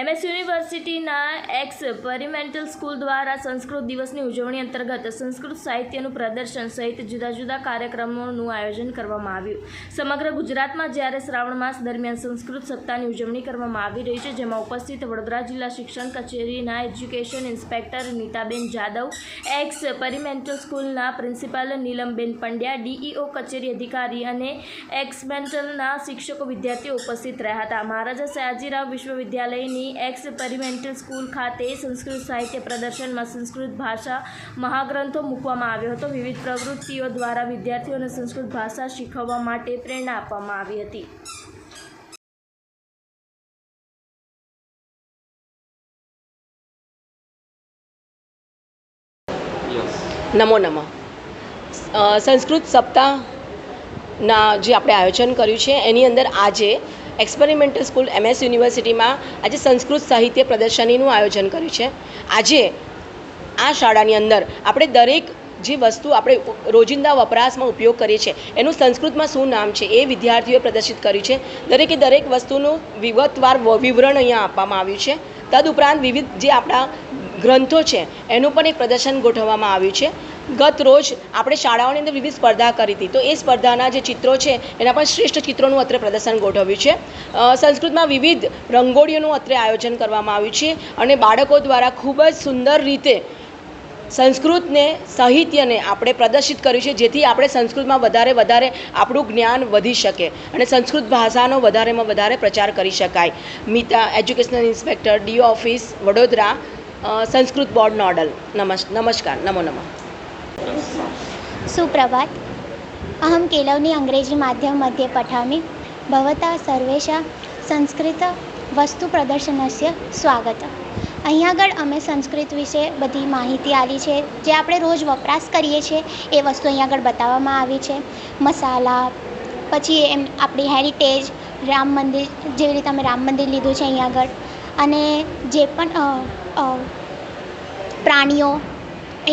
MS યુનિવર્સિટીના x પેરિમેન્ટલ school દ્વારા સંસ્કૃત દિવસની ઉજવણી અંતર્ગત સંસ્કૃત સાહિત્યનું પ્રદર્શન સહિત જુદા જુદા કાર્યક્રમોનું આયોજન કરવામાં આવ્યું. સમગ્ર ગુજરાતમાં જ્યારે શ્રાવણ માસ દરમિયાન સંસ્કૃત સપ્તાહની ઉજવણી કરવામાં આવી રહી છે, જેમાં ઉપસ્થિત વડોદરા જિલ્લા શિક્ષણ કચેરીના education inspector Nitaben Jadav experimental સ્કૂલના પ્રિન્સિપાલ નીલમબેન પંડ્યા ડીઈઓ કચેરી અધિકારી અને એક્સમેન્ટલના શિક્ષકો વિદ્યાર્થીઓ ઉપસ્થિત રહ્યા હતા. મહારાજા સયાજીરાવ વિશ્વવિદ્યાલયની એક્સપેરિમેન્ટલ સ્કૂલ ખાતે સંસ્કૃત સાહિત્ય પ્રદર્શનમાં સંસ્કૃત ભાષા મહાગ્રંથો મૂકવામાં આવ્યો હતો. વિવિધ પ્રવૃત્તિઓ દ્વારા વિદ્યાર્થીઓને સંસ્કૃત ભાષા શીખવવા માટે પ્રેરણા આપવામાં આવી હતી. નમો નમઃ. અ, સંસ્કૃત સપ્તાહના જે આપણે આયોજન કર્યું છે એની અંદર આજે એક્સપેરિમેન્ટલ સ્કૂલ એમએસ યુનિવર્સિટીમાં આજે સંસ્કૃત સાહિત્ય પ્રદર્શનીનું આયોજન કર્યું છે. આજે આ શાળાની અંદર આપણે દરેક જે વસ્તુ આપણે રોજિંદા વપરાશમાં ઉપયોગ કરીએ છીએ, એનું સંસ્કૃતમાં શું નામ છે એ વિદ્યાર્થીઓએ પ્રદર્શિત કર્યું છે. દરેકે દરેક વસ્તુનું વિગતવાર વિવરણ અહીંયા આપવામાં આવ્યું છે. તદુપરાંત વિવિધ જે આપણા ગ્રંથો છે, એનું પણ એક પ્રદર્શન ગોઠવવામાં આવ્યું છે. ગત રોજ આપણે શાળાઓની અંદર વિવિધ સ્પર્ધા કરી હતી. તો એ સ્પર્ધાના જે ચિત્રો છે, એના પણ શ્રેષ્ઠ ચિત્રોનું અત્રે પ્રદર્શન ગોઠવ્યું છે. સંસ્કૃતમાં વિવિધ રંગોળીઓનું અત્રે આયોજન કરવામાં આવ્યું છે અને બાળકો દ્વારા ખૂબ જ સુંદર રીતે સંસ્કૃતને, સાહિત્યને આપણે પ્રદર્શિત કર્યું છે, જેથી આપણે સંસ્કૃતમાં વધારે વધારે આપણું જ્ઞાન વધી શકે અને સંસ્કૃત ભાષાનો વધારેમાં વધારે પ્રચાર કરી શકાય. Mita, educational inspector, DO office, Vadodara Sanskrit board, nodal. નમસ્, નમસ્કાર. નમો નમઃ. सुप्रभात अहं केलवनी अङ्ग्रेजी माध्यम मध्ये पठामि भवता सर्वेषां સંસ્કૃત વસ્તુ પ્રદર્શનસ્ય સ્વાગત અહીં આગળ અમે સંસ્કૃત વિશે બધી માહિતી આવી છે જે આપણે રોજ વપરાશ કરીએ છીએ એ વસ્તુ અહીં આગળ બતાવવામાં આવી છે મસાલા પછી એમ આપણી હેરિટેજ રામ મંદિર જેવી રીતે અમે રામ મંદિર લીધું છે અહીં આગળ અને જે પણ અ, અ, પ્રાણીઓ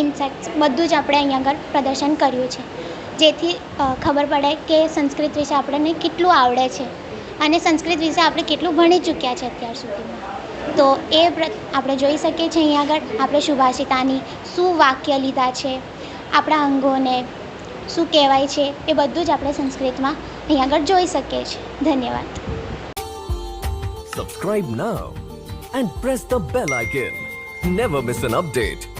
ઇન્સેક્ટ્સ બધું જ આપણે અહીં આગળ પ્રદર્શન કર્યું છે. જેથી ખબર પડે કે સંસ્કૃત વિશે આપણને કેટલું આવડે છે. અને સંસ્કૃત વિશે આપણે કેટલું ભણી ચૂક્યા છે અત્યાર સુધીમાં. તો એ આપણે જોઈ શકીએ છીએ અહીંયા આગળ, આપણે સુભાષિતાની શું વાક્ય લીધા છે, આપણા અંગોને શું કહેવાય છે, એ બધું જ આપણે સંસ્કૃતમાં અહીં આગળ જોઈ શકીએ છીએ. ધન્યવાદ. Subscribe now and press the bell icon never miss an update.